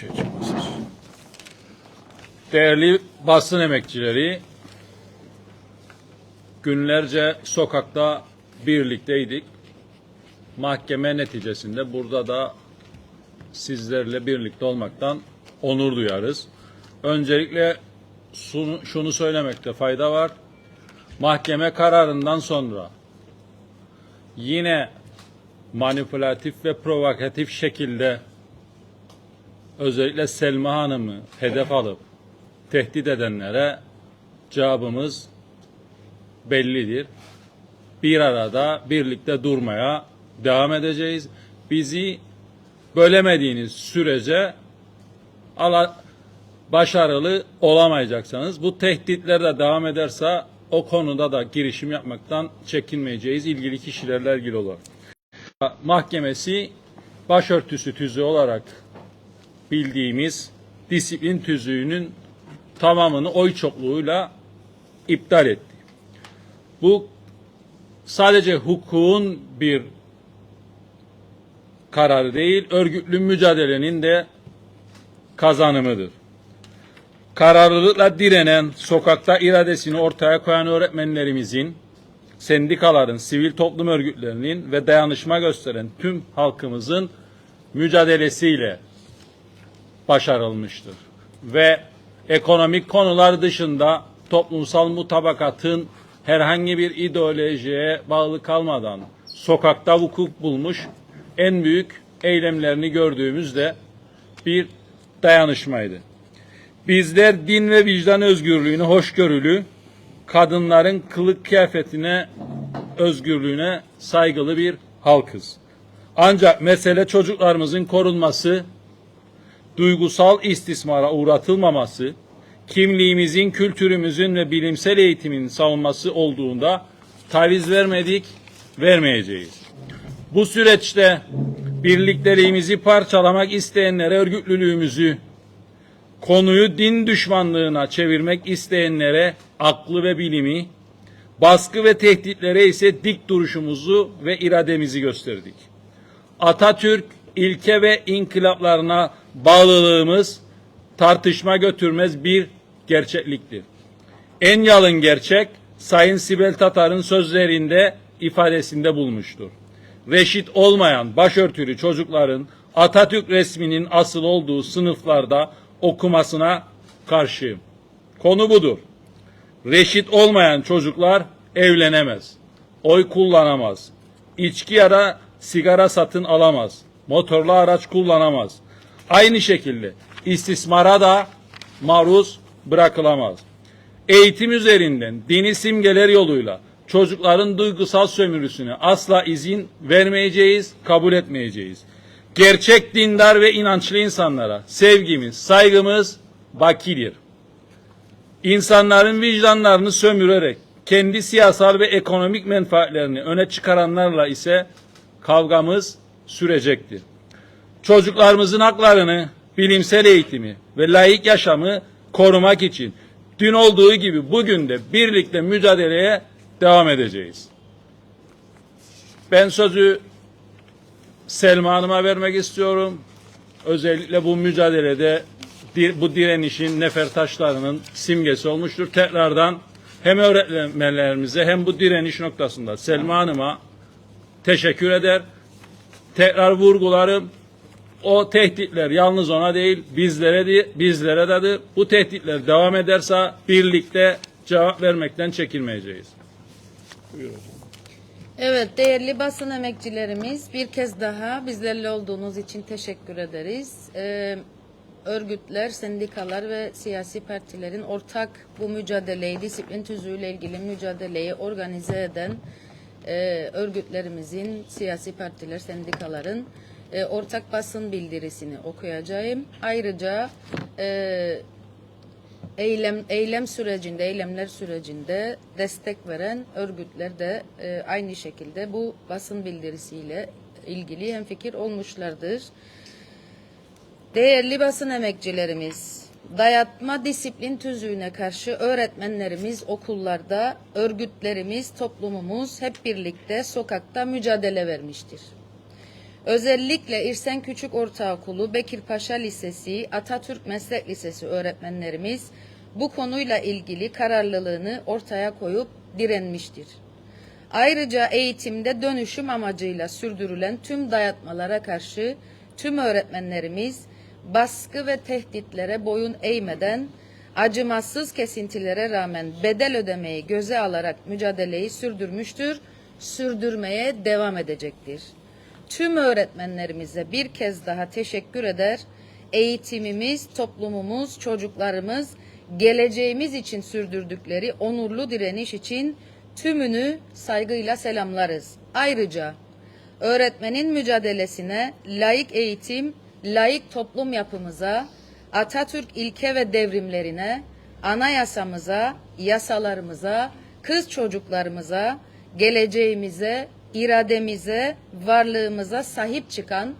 şey çıkmasın. Değerli basın emekçileri, günlerce sokakta birlikteydik. Mahkeme neticesinde burada da sizlerle birlikte olmaktan onur duyarız. Öncelikle şunu, söylemekte fayda var. Mahkeme kararından sonra yine manipülatif ve provokatif şekilde özellikle Selma Hanım'ı hedef alıp tehdit edenlere cevabımız bellidir. Bir arada birlikte durmaya devam edeceğiz. Bizi bölemediğiniz sürece başarılı olamayacaksınız. Bu tehditler de devam ederse o konuda da girişim yapmaktan çekinmeyeceğiz ilgili kişilerle ilgili olarak. Mahkemesi başörtüsü tüzüğü olarak bildiğimiz disiplin tüzüğünün tamamını oy çokluğuyla iptal etti. Bu sadece hukukun bir kararı değil, örgütlü mücadelenin de kazanımıdır. Kararlılıkla direnen, sokakta iradesini ortaya koyan öğretmenlerimizin, sendikaların, sivil toplum örgütlerinin ve dayanışma gösteren tüm halkımızın mücadelesiyle başarılmıştır. Ve ekonomik konular dışında toplumsal mutabakatın herhangi bir ideolojiye bağlı kalmadan sokakta hukuk bulmuş en büyük eylemlerini gördüğümüzde bir dayanışmaydı. Bizler din ve vicdan özgürlüğüne hoşgörülü, kadınların kılık kıyafetine özgürlüğüne saygılı bir halkız. Ancak mesele çocuklarımızın korunması, duygusal istismara uğratılmaması, kimliğimizin, kültürümüzün ve bilimsel eğitimin savunması olduğunda taviz vermedik, vermeyeceğiz. Bu süreçte birlikteliğimizi parçalamak isteyenlere örgütlülüğümüzü, konuyu din düşmanlığına çevirmek isteyenlere aklı ve bilimi, baskı ve tehditlere ise dik duruşumuzu ve irademizi gösterdik. Atatürk ilke ve inkılaplarına bağlılığımız tartışma götürmez bir gerçekliktir. En yalın gerçek Sayın Sibel Tatar'ın sözlerinde ifadesinde bulmuştur. Reşit olmayan başörtülü çocukların Atatürk resminin asıl olduğu sınıflarda okumasına karşıyım. Konu budur. Reşit olmayan çocuklar evlenemez, oy kullanamaz, içki ya da sigara satın alamaz, motorlu araç kullanamaz. Aynı şekilde istismara da maruz bırakılamaz. Eğitim üzerinden dini simgeler yoluyla çocukların duygusal sömürüsüne asla izin vermeyeceğiz, kabul etmeyeceğiz. Gerçek dindar ve inançlı insanlara sevgimiz, saygımız bakidir. İnsanların vicdanlarını sömürerek kendi siyasal ve ekonomik menfaatlerini öne çıkaranlarla ise kavgamız sürecektir. Çocuklarımızın haklarını, bilimsel eğitimi ve layık yaşamı korumak için dün olduğu gibi bugün de birlikte mücadeleye devam edeceğiz. Ben sözü Selma Hanım'a vermek istiyorum. Özellikle bu mücadelede bu direnişin nefer taşlarının simgesi olmuştur. Tekrardan hem öğretmenlerimize hem bu direniş noktasında Selma Hanım'a teşekkür eder. Tekrar vurgularım. O tehditler yalnız ona değil bizlere de, bizlere de bu tehditler devam ederse birlikte cevap vermekten çekinmeyeceğiz. Evet değerli basın emekçilerimiz bir kez daha bizlerle olduğunuz için teşekkür ederiz. Ee, örgütler, sendikalar ve siyasi partilerin ortak bu mücadeleyi, disiplin tüzüğüyle ilgili mücadeleyi organize eden e, örgütlerimizin, siyasi partiler, sendikaların e, ortak basın bildirisini okuyacağım. Ayrıca e, eylem eylem sürecinde, eylemler sürecinde destek veren örgütler de e, aynı şekilde bu basın bildirisiyle ilgili hemfikir olmuşlardır. Değerli basın emekçilerimiz, dayatma disiplin tüzüğüne karşı öğretmenlerimiz okullarda, örgütlerimiz, toplumumuz hep birlikte sokakta mücadele vermiştir. Özellikle İrsen Küçük Ortaokulu, Bekirpaşa Lisesi, Atatürk Meslek Lisesi öğretmenlerimiz bu konuyla ilgili kararlılığını ortaya koyup direnmiştir. Ayrıca eğitimde dönüşüm amacıyla sürdürülen tüm dayatmalara karşı tüm öğretmenlerimiz baskı ve tehditlere boyun eğmeden acımasız kesintilere rağmen bedel ödemeyi göze alarak mücadeleyi sürdürmüştür, sürdürmeye devam edecektir. Tüm öğretmenlerimize bir kez daha teşekkür eder. Eğitimimiz, toplumumuz, çocuklarımız geleceğimiz için sürdürdükleri onurlu direniş için tümünü saygıyla selamlarız. Ayrıca öğretmenin mücadelesine, layık eğitim, layık toplum yapımıza, Atatürk ilke ve devrimlerine, anayasamıza, yasalarımıza, kız çocuklarımıza, geleceğimize, irademize, varlığımıza sahip çıkan,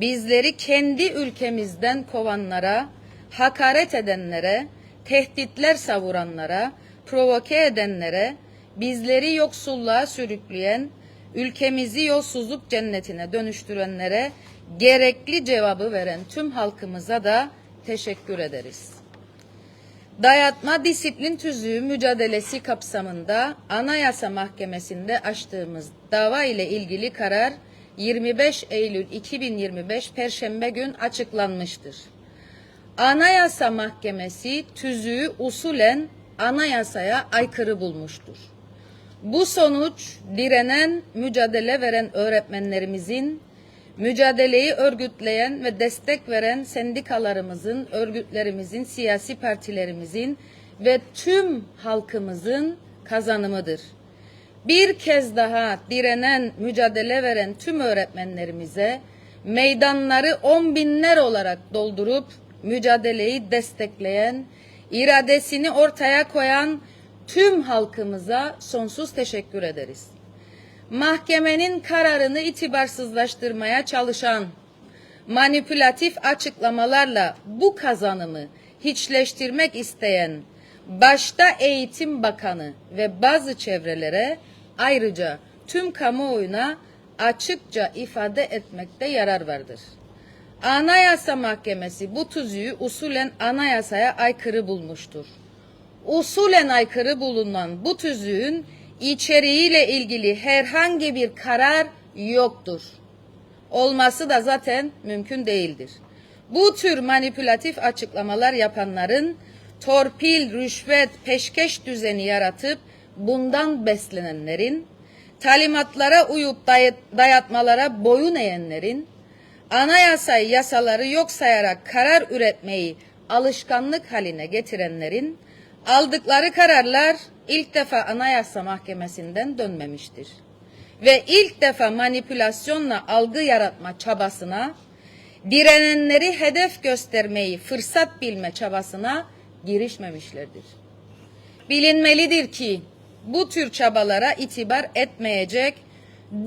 bizleri kendi ülkemizden kovanlara, hakaret edenlere, tehditler savuranlara, provoke edenlere, bizleri yoksulluğa sürükleyen, ülkemizi yolsuzluk cennetine dönüştürenlere gerekli cevabı veren tüm halkımıza da teşekkür ederiz. Dayatma disiplin tüzüğü mücadelesi kapsamında Anayasa Mahkemesi'nde açtığımız dava ile ilgili karar 25 Eylül 2025 Perşembe gün açıklanmıştır. Anayasa Mahkemesi tüzüğü usulen anayasaya aykırı bulmuştur. Bu sonuç direnen, mücadele veren öğretmenlerimizin, mücadeleyi örgütleyen ve destek veren sendikalarımızın, örgütlerimizin, siyasi partilerimizin ve tüm halkımızın kazanımıdır. Bir kez daha direnen, mücadele veren tüm öğretmenlerimize meydanları on binler olarak doldurup mücadeleyi destekleyen, iradesini ortaya koyan tüm halkımıza sonsuz teşekkür ederiz. Mahkemenin kararını itibarsızlaştırmaya çalışan, manipülatif açıklamalarla bu kazanımı hiçleştirmek isteyen başta Eğitim Bakanı ve bazı çevrelere ayrıca tüm kamuoyuna açıkça ifade etmekte yarar vardır. Anayasa Mahkemesi bu tüzüğü usulen anayasaya aykırı bulmuştur. Usulen aykırı bulunan bu tüzüğün içeriğiyle ilgili herhangi bir karar yoktur. Olması da zaten mümkün değildir. Bu tür manipülatif açıklamalar yapanların torpil, rüşvet, peşkeş düzeni yaratıp bundan beslenenlerin, talimatlara uyup dayat, dayatmalara boyun eğenlerin, anayasayı yasaları yok sayarak karar üretmeyi alışkanlık haline getirenlerin aldıkları kararlar ilk defa Anayasa Mahkemesi'nden dönmemiştir. Ve ilk defa manipülasyonla algı yaratma çabasına, direnenleri hedef göstermeyi fırsat bilme çabasına girişmemişlerdir. Bilinmelidir ki bu tür çabalara itibar etmeyecek,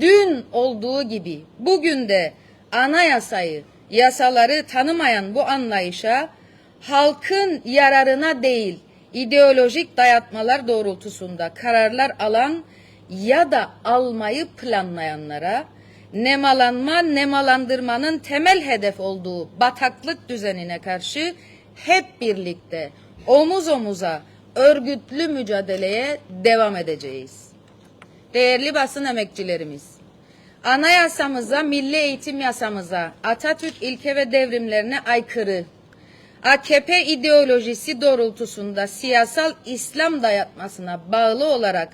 dün olduğu gibi bugün de anayasayı, yasaları tanımayan bu anlayışa halkın yararına değil, ideolojik dayatmalar doğrultusunda kararlar alan ya da almayı planlayanlara nemalanma, nemalandırmanın temel hedef olduğu bataklık düzenine karşı hep birlikte omuz omuza örgütlü mücadeleye devam edeceğiz. Değerli basın emekçilerimiz, anayasamıza, milli eğitim yasamıza, Atatürk ilke ve devrimlerine aykırı, AKP ideolojisi doğrultusunda siyasal İslam dayatmasına bağlı olarak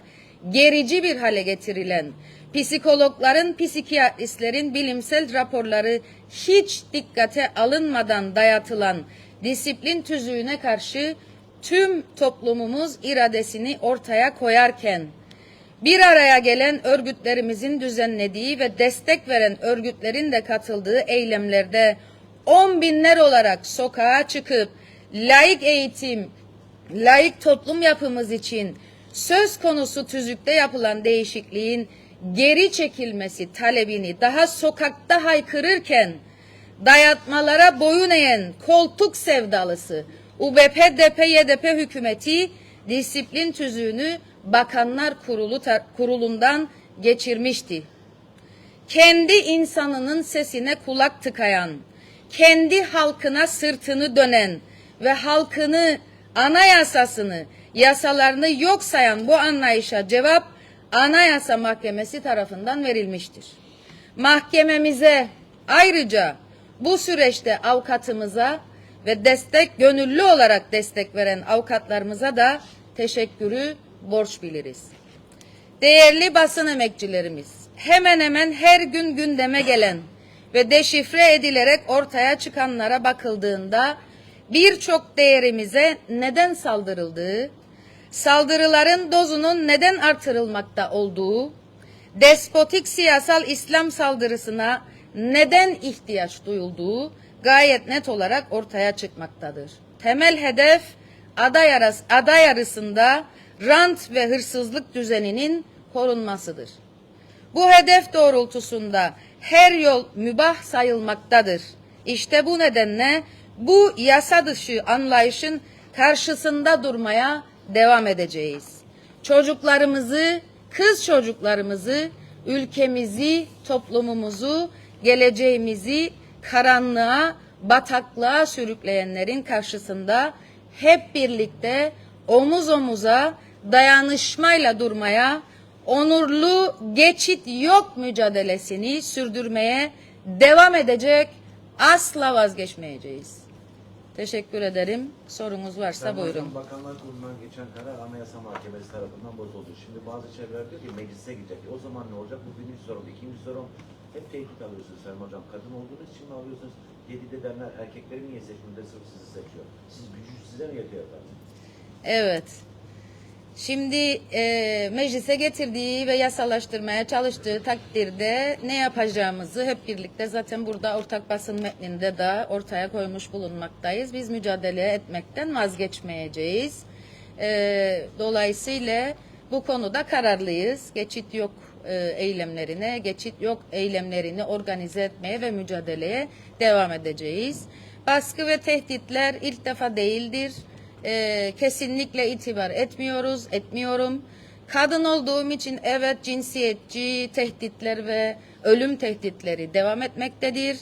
gerici bir hale getirilen psikologların, psikiyatristlerin bilimsel raporları hiç dikkate alınmadan dayatılan disiplin tüzüğüne karşı tüm toplumumuz iradesini ortaya koyarken bir araya gelen örgütlerimizin düzenlediği ve destek veren örgütlerin de katıldığı eylemlerde on binler olarak sokağa çıkıp layık eğitim, layık toplum yapımız için söz konusu tüzükte yapılan değişikliğin geri çekilmesi talebini daha sokakta haykırırken dayatmalara boyun eğen koltuk sevdalısı UBP DP YDP hükümeti disiplin tüzüğünü Bakanlar Kurulu Kurulu'ndan geçirmişti. kendi insanının sesine kulak tıkayan, kendi halkına sırtını dönen ve halkını, anayasasını, yasalarını yok sayan bu anlayışa cevap Anayasa Mahkemesi tarafından verilmiştir. Mahkememize ayrıca bu süreçte avukatımıza ve destek gönüllü olarak destek veren avukatlarımıza da teşekkürü borç biliriz. Değerli basın emekçilerimiz, hemen hemen her gün gündeme gelen ve deşifre edilerek ortaya çıkanlara bakıldığında birçok değerimize neden saldırıldığı, saldırıların dozunun neden artırılmakta olduğu, despotik siyasal İslam saldırısına neden ihtiyaç duyulduğu gayet net olarak ortaya çıkmaktadır. Temel hedef aday, arası, aday arasında rant ve hırsızlık düzeninin korunmasıdır. Bu hedef doğrultusunda her yol mübah sayılmaktadır. İşte bu nedenle bu yasa dışı anlayışın karşısında durmaya devam edeceğiz. Çocuklarımızı, kız çocuklarımızı, ülkemizi, toplumumuzu, geleceğimizi karanlığa, bataklığa sürükleyenlerin karşısında hep birlikte omuz omuza dayanışmayla durmaya, onurlu geçit yok mücadelesini sürdürmeye devam edecek, asla vazgeçmeyeceğiz. Teşekkür ederim. Sorunuz varsa Sayın buyurun. Bakanlar Kurulu'ndan geçen karar Anayasa Mahkemesi tarafından bozuldu. Şimdi bazı çevreler diyor ki meclise gidecek. O zaman ne olacak? Bu birinci sorun. İkinci sorun hep tehdit alıyorsunuz Sayın Hocam. Kadın olduğunuz için mi alıyorsunuz? Yedide derler erkekleri niye seçmiyor de sırf sizi seçiyor. Siz gücü size mi yetiyor efendim? Evet. Şimdi e, meclise getirdiği ve yasalaştırmaya çalıştığı takdirde ne yapacağımızı hep birlikte zaten burada ortak basın metninde de ortaya koymuş bulunmaktayız. Biz mücadele etmekten vazgeçmeyeceğiz. E, dolayısıyla bu konuda kararlıyız. Geçit yok e, eylemlerine, geçit yok eylemlerini organize etmeye ve mücadeleye devam edeceğiz. Baskı ve tehditler ilk defa değildir. Ee, kesinlikle itibar etmiyoruz, etmiyorum. Kadın olduğum için evet cinsiyetçi tehditler ve ölüm tehditleri devam etmektedir.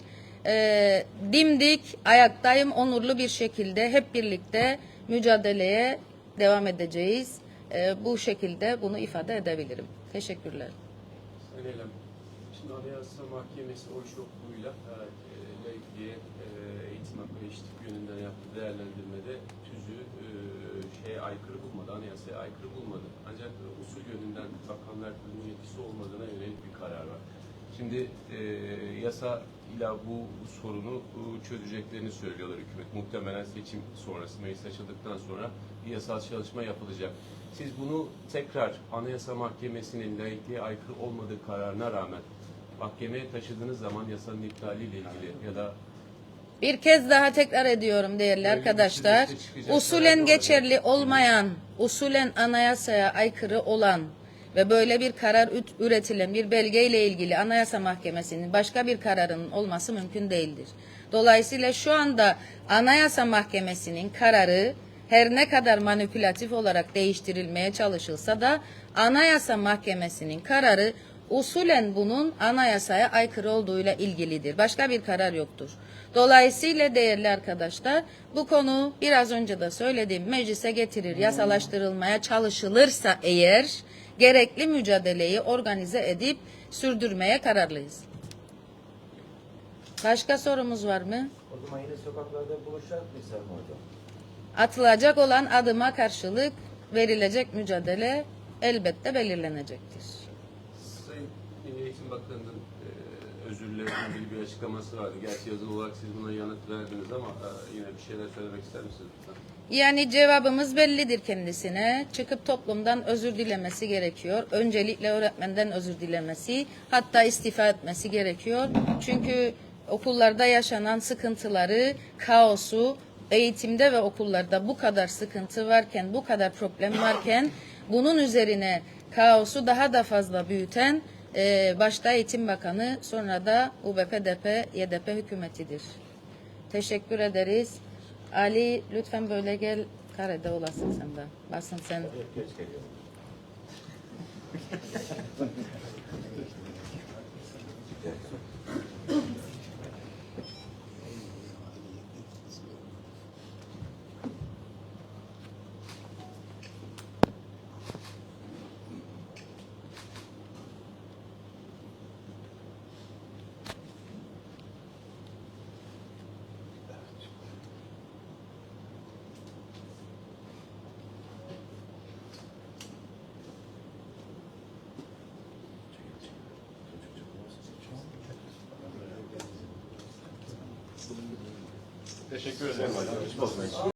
Ee, dimdik ayaktayım onurlu bir şekilde hep birlikte mücadeleye devam edeceğiz. Ee, bu şekilde bunu ifade edebilirim. Teşekkürler. Sayın Eylem, şimdi Anayasa Mahkemesi oy çokluğuyla e, laikliğe e, eğitim hakkı eşitlik yönünden yaptığı değerlendirmede tüzü e, şeye aykırı bulmadı, anayasaya aykırı bulmadı. Ancak e, usul yönünden bakanlar kurulunun yetkisi olmadığına yönelik bir karar var. Şimdi e, yasa ile bu sorunu e, çözeceklerini söylüyorlar hükümet. Muhtemelen seçim sonrası, meclis açıldıktan sonra bir yasal çalışma yapılacak. Siz bunu tekrar Anayasa Mahkemesi'nin laikliğe aykırı olmadığı kararına rağmen mahkemeye taşıdığınız zaman yasanın iptaliyle ilgili ya da Bir kez daha tekrar ediyorum değerli Böyle bir arkadaşlar. Usulen geçerli olmayan, usulen anayasaya aykırı olan ve böyle bir karar üretilen bir belgeyle ilgili Anayasa Mahkemesi'nin başka bir kararının olması mümkün değildir. Dolayısıyla şu anda Anayasa Mahkemesi'nin kararı her ne kadar manipülatif olarak değiştirilmeye çalışılsa da Anayasa Mahkemesi'nin kararı usulen bunun anayasaya aykırı olduğuyla ilgilidir. Başka bir karar yoktur. Dolayısıyla değerli arkadaşlar bu konu biraz önce de söylediğim meclise getirir yasalaştırılmaya çalışılırsa eğer gerekli mücadeleyi organize edip sürdürmeye kararlıyız. Başka sorumuz var mı? O zaman yine sokaklarda buluşacak mıyız Hocam? Atılacak olan adıma karşılık verilecek mücadele elbette belirlenecektir. Eğitim Bakanı'nın e, özürle ilgili bir açıklaması vardı. Gerçi yazılı olarak siz buna yanıt verdiniz ama e, yine bir şeyler söylemek ister misiniz? Yani cevabımız bellidir kendisine. Çıkıp toplumdan özür dilemesi gerekiyor. Öncelikle öğretmenden özür dilemesi, hatta istifa etmesi gerekiyor. Çünkü okullarda yaşanan sıkıntıları, kaosu, eğitimde ve okullarda bu kadar sıkıntı varken, bu kadar problem varken bunun üzerine kaosu daha da fazla büyüten e, başta Eğitim Bakanı sonra da UBP-DP, YDP hükümetidir. Teşekkür ederiz. Ali lütfen böyle gel. Karede olasın sen de. Basın sen. Geç geliyor. Teşekkür ederim.